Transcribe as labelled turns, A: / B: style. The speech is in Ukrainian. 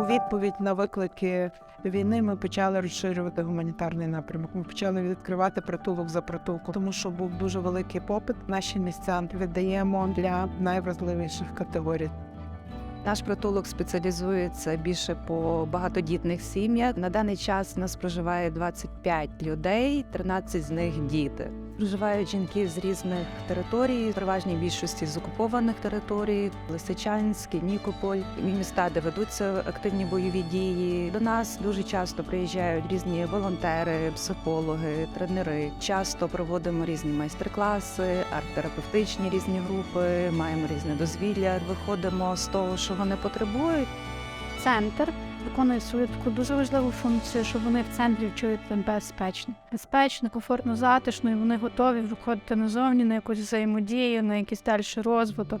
A: У відповідь на виклики війни ми почали розширювати гуманітарний напрямок. Ми почали відкривати притулок за притулком, тому що був дуже великий попит. Наші місця віддаємо для найвразливіших категорій.
B: Наш притулок спеціалізується більше по багатодітних сім'ях. На даний час у нас проживає 25 людей, 13 з них діти. Проживають жінки з різних територій, переважній більшості з окупованих територій, Лисичанський, Нікополь, міста, де ведуться активні бойові дії. До нас дуже часто приїжджають різні волонтери, психологи, тренери. Часто проводимо різні майстер-класи, арт-терапевтичні різні групи, маємо різне дозвілля. Виходимо з того, що вони потребують.
C: Центр виконує свою таку дуже важливу функцію, що вони в центрі чуються безпечно, безпечно, комфортно, затишно, і вони готові виходити назовні на якусь взаємодію, на якийсь далі розвиток.